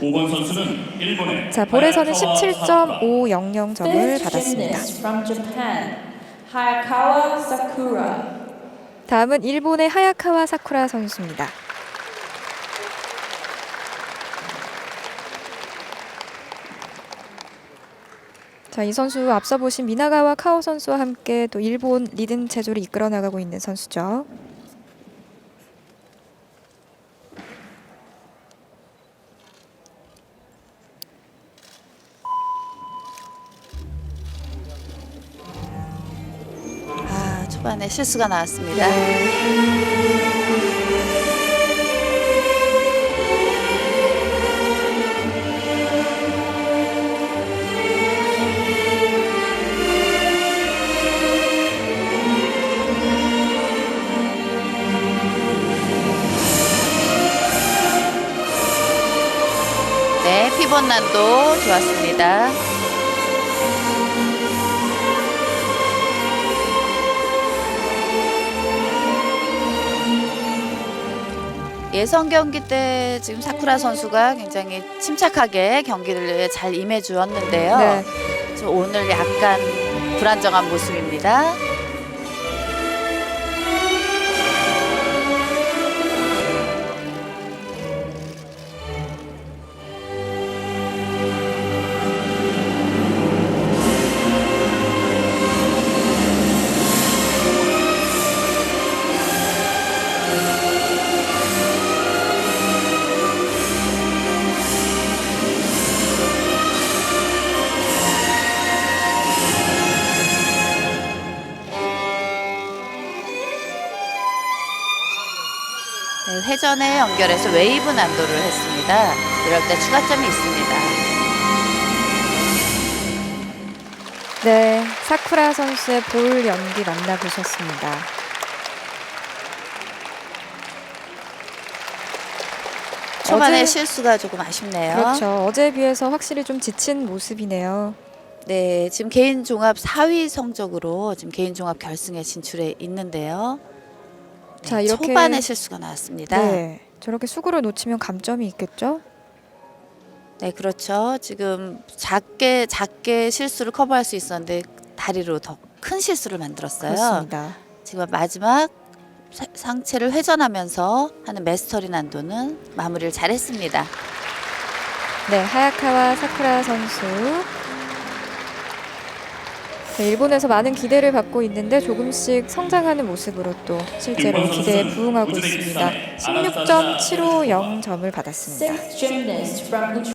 5번 선수는 일본의 자, 볼에서는 하야카와 17.500 점을 Fifth 받았습니다. 다음은 일본의 하야카와 사쿠라 선수입니다. 자, 이 선수 앞서 보신 미나가와 카오 선수와 함께 또 일본 리듬 체조를 이끌어 나가고 있는 선수죠. 초반에 실수가 나왔습니다. 네, 피벗 난도 좋았습니다. 예선 경기 때 지금 사쿠라 선수가 굉장히 침착하게 경기를 잘 임해 주었는데요. 네. 오늘 약간 불안정한 모습입니다. 네, 회전에 연결해서 웨이브 난도를 했습니다. 이럴 때 추가점이 있습니다. 네, 사쿠라 선수의 볼 연기 만나보셨습니다. 초반에 어제- 실수가 조금 아쉽네요. 그렇죠. 어제에 비해서 확실히 좀 지친 모습이네요. 네, 지금 개인 종합 4위 성적으로 지금 개인 종합 결승에 진출해 있는데요. 네, 자, 이렇게- 초반에 실수가 나왔습니다. 네. 네. 저렇게 수구를 놓치면 감점이 있겠죠? 그렇죠. 지금 작게 작게 실수를 커버할 수 있었는데 다리로 더 큰 실수를 만들었어요. 그렇습니다. 지금 마지막 사- 상체를 회전하면서 하는 메스터리 난도는 마무리를 잘했습니다. 네, 하야카와 사쿠라 선수. 네, 일본에서 많은 기대를 받고 있는데 조금씩 성장하는 모습으로 또 실제로 기대에 부응하고 있습니다. 우즈베키스탄의 아나스타시아 16.750 점을 받았습니다.